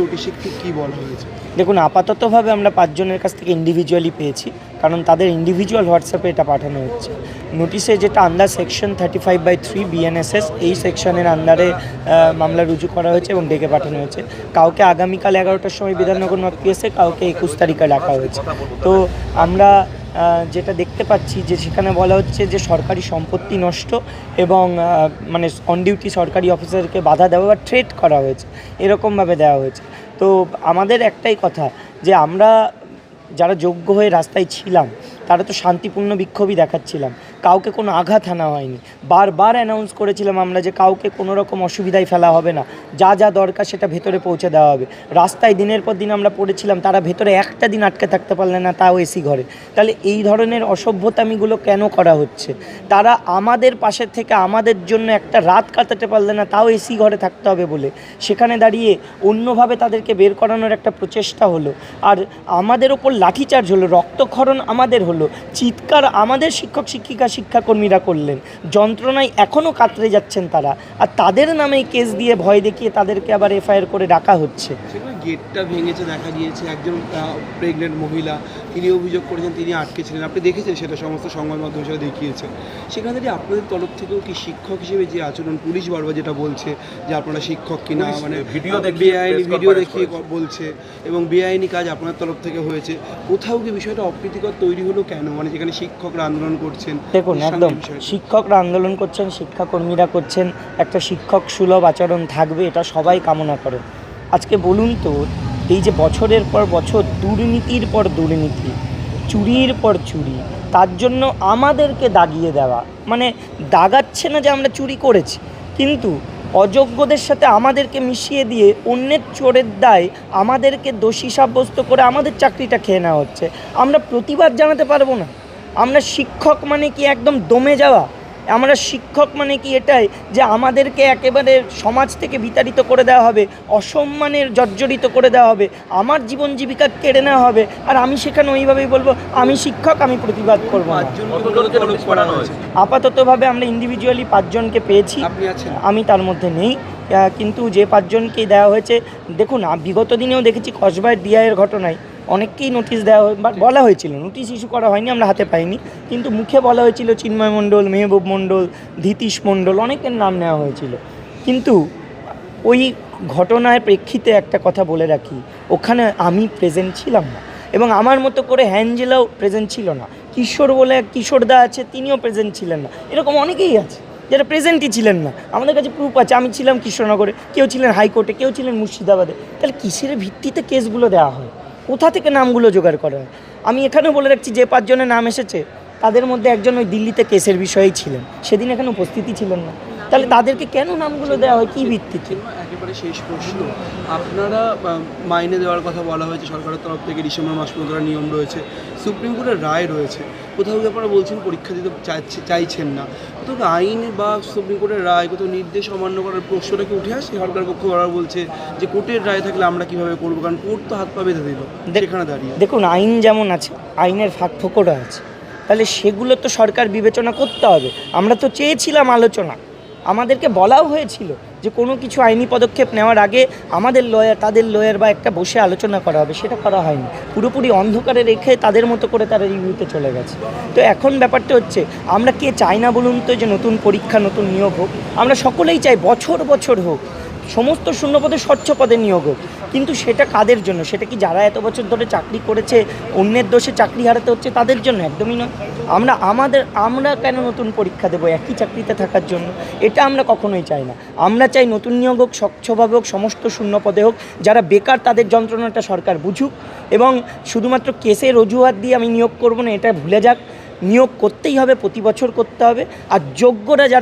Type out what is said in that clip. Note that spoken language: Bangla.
নোটিশে কী বলা হয়েছে? দেখুন, আপাততভাবে আমরা পাঁচজনের কাছ থেকে ইন্ডিভিজুয়ালি পেয়েছি, কারণ তাদের ইন্ডিভিজুয়াল হোয়াটসঅ্যাপে এটা পাঠানো হচ্ছে। নোটিশে যেটা under section thirty five by three BNSS এই সেকশনের আন্ডারে মামলা রুজু করা হয়েছে এবং ডেকে পাঠানো হয়েছে। কাউকে আগামীকাল এগারোটার সময় বিধাননগর নর্থ পিএসে কাউকে একুশ তারিখে ডাকা হয়েছে। তো আমরা যেটা দেখতে পাচ্ছি যে সেখানে বলা হচ্ছে যে সরকারি সম্পত্তি নষ্ট এবং মানে অন ডিউটি সরকারি অফিসারকে বাধা দেওয়া বা ট্রেড করা হয়েছে, এরকমভাবে দেওয়া হয়েছে। তো আমাদের একটাই কথা যে আমরা যারা যোগ্য হয়ে রাস্তায় ছিলাম, তারা তো শান্তিপূর্ণ বিক্ষোভই দেখাচ্ছিলাম। কাউকে কোনো আঘাত আনা হয়নি। বারবার অ্যানাউন্স করেছিলাম আমরা যে কাউকে কোনো রকম অসুবিধায় ফেলা হবে না। যা যা দরকার সেটা ভেতরে পৌঁছে দেওয়া হবে। রাস্তায় দিনের পর দিন আমরা পড়েছিলাম, তারা ভেতরে একটা দিন আটকে থাকতে পারলে না, তাও এসি ঘরে। তাহলে এই ধরনের অসভ্যতামিগুলো কেন করা হচ্ছে? তারা আমাদের পাশের থেকে আমাদের জন্য একটা রাত কাটাতে পারলে না, তাও এসি ঘরে থাকতে হবে বলে। সেখানে দাঁড়িয়ে অন্যভাবে তাদেরকে বের করানোর একটা প্রচেষ্টা হলো। আর আমাদের ওপর লাঠিচার্জ হলো, রক্তক্ষরণ আমাদের হলো। চিৎকার আমাদের শিক্ষক শিক্ষিকা শিক্ষাকর্মীরা করলেন। যন্ত্রণায় এখনও কাতরে যাচ্ছেন তারা। আর তাদের নামেই কেস দিয়ে ভয় দেখিয়ে তাদেরকে আবার এফআইআর করে ডাকা হচ্ছে। সেখানে গেটটা ভেঙেছে দেখা গিয়েছে একজন প্রেগনেন্ট মহিলা। তিনি অভিযোগ করেছেন তিনি আটকে ছিলেন। আপনি দেখেছেন সেটা সমস্ত সংবাদ মাধ্যম হিসেবে দেখিয়েছে। সেখানে দাঁড়িয়ে আপনাদের তরফ থেকেও কি শিক্ষক হিসেবে যে আচরণ পুলিশ বারবার যেটা বলছে যে আপনারা শিক্ষক কিনা মানে ভিডিও বেআইনি ভিডিও দেখিয়ে বলছে এবং বেআইনি কাজ আপনার তরফ থেকে হয়েছে। কোথাও কি বিষয়টা অপ্রীতিকর তৈরি হলো কেন? মানে যেখানে শিক্ষকরা আন্দোলন করছেন দেখুন একদম শিক্ষকরা আন্দোলন করছেন শিক্ষাকর্মীরা করছেন একটা শিক্ষক সুলভ আচরণ থাকবে এটা সবাই কামনা করে। আজকে বলুন তো এই যে বছরের পর বছর দুর্নীতির পর দুর্নীতি চুরির পর চুরি তার জন্য আমাদেরকে দাগিয়ে দেওয়া মানে দাগাচ্ছে না যে আমরা চুরি করেছি কিন্তু অযোগ্যদের সাথে আমাদেরকে মিশিয়ে দিয়ে অন্যের চোরের দায় আমাদেরকে দোষী সাব্যস্ত করে আমাদের চাকরিটা খেয়ে নেওয়া হচ্ছে। আমরা প্রতিবাদ জানাতে পারব না। আমরা শিক্ষক মানে কি একদম দমে যাওয়া? আমরা শিক্ষক মানে কি এটাই যে আমাদেরকে একেবারে সমাজ থেকে বিতাড়িত করে দেওয়া হবে অসম্মানের জর্জরিত করে দেওয়া হবে আমার জীবন জীবিকা কেড়ে নেওয়া হবে। আর আমি সেখানে ওইভাবেই বলব আমি শিক্ষক আমি প্রতিবাদ করব আপাততভাবে আমরা ইন্ডিভিজুয়ালি পাঁচজনকে পেয়েছি। আমি তার মধ্যে নেই। কিন্তু যে পাঁচজনকে দেওয়া হয়েছে দেখুন বিগত দিনেও দেখেছি কসবায় ডিআইয়ের ঘটনায়। অনেককেই নোটিশ দেওয়া হয়, বা বলা হয়েছিল নোটিশ ইস্যু করা হয়নি, আমরা হাতে পাইনি। কিন্তু মুখে বলা হয়েছিল চিন্ময় মণ্ডল, মেহবুব মণ্ডল, ধীতিশ মণ্ডল, অনেকের নাম নেওয়া হয়েছিল। কিন্তু ওই ঘটনার প্রেক্ষিতে একটা কথা বলে রাখি, ওখানে আমি প্রেজেন্ট ছিলাম না। এবং আমার মতো করে হ্যাঞ্জেলাও প্রেজেন্ট ছিল না। কিশোর বলে কিশোরদা আছে, তিনিও প্রেজেন্ট ছিলেন না। এরকম অনেকেই আছে, যারা প্রেজেন্টই ছিলেন না। আমাদের কাছে প্রুফ আছে, আমি ছিলাম কৃষ্ণনগরে কেউ ছিলেন হাইকোর্টে, কেউ ছিলেন মুর্শিদাবাদে। তাহলে কিসের ভিত্তিতে কেসগুলো দেওয়া হয়? কোথা থেকে নামগুলো জোগাড় করা আমি এখানেও বলে রাখছি, যে পাঁচজনের নাম এসেছে, তাদের মধ্যে একজন ওই দিল্লিতে কেসের বিষয়েই ছিলেন। সেদিন এখানে উপস্থিতি ছিলেন না। তাহলে তাদেরকে কেন নামগুলো দেওয়া হয়? কী ভিত্তিতে একেবারে শেষ প্রশ্ন। আপনারা মাইনে দেওয়ার কথা বলা হয়েছে সরকারের তরফ থেকে ডিসেম্বর মাস পর্যন্ত নিয়ম রয়েছে। সুপ্রিম কোর্টের রায় রয়েছে। কোথাও গিয়ে আপনারা বলছেন পরীক্ষা দিতে চাইছে- চাইছেন না। কোথাও আইন বা সুপ্রিম কোর্টের রায় কোথাও নির্দেশ অমান্য করার প্রশ্নটা কি উঠে আসে? সরকার পক্ষ ওরা বলছে যে কোর্টের রায় থাকলে আমরা কীভাবে করব? কারণ কোর্ট তো হাত পা বেঁধে দিল সেখানে দাঁড়িয়ে। দেখুন আইন যেমন আছে আইনের ফাঁক ফোকরও আছে। তাহলে সেগুলো তো সরকার বিবেচনা করতে হবে। আমরা তো চেয়েছিলাম আলোচনা। আমাদেরকে বলাও হয়েছিল যে কোনো কিছু আইনি পদক্ষেপ নেওয়ার আগে আমাদের লয়ার, তাদের লয়ার বা একটা বসে আলোচনা করা হবে। সেটা করা হয়নি। পুরোপুরি অন্ধকারে রেখে তাদের মতো করে তারা রিভিউতে চলে গেছে। তো এখন ব্যাপারটা হচ্ছে, আমরা কে চাই না বলুন তো যে নতুন পরীক্ষা, নতুন নিয়োগ হোক? আমরা সকলেই চাই বছর বছর হোক। সমস্ত শূন্যপদে স্বচ্ছ পদে নিয়োগ হোক। কিন্তু সেটা কাদের জন্য? সেটা কি যারা এত বছর ধরে চাকরি করেছে, অন্যের দোষে চাকরি হারাতে হচ্ছে তাদের জন্য? একদমই নয়। আমরা, আমাদের, আমরা কেন নতুন পরীক্ষা দেবো একই চাকরিতে থাকার জন্য? এটা আমরা কখনোই চাই না। আমরা চাই নতুন নিয়োগ হোক, স্বচ্ছভাবে হোক, সমস্ত শূন্য পদে হোক, যারা বেকার তাদের যন্ত্রণাটা সরকার বুঝুক এবং শুধুমাত্র কেসের অজুহাত দিয়ে আমি নিয়োগ করব না, এটা ভুলে যাক। নিয়োগ করতেই হবে, প্রতি বছর করতে হবে। আর যোগ্যরা যারা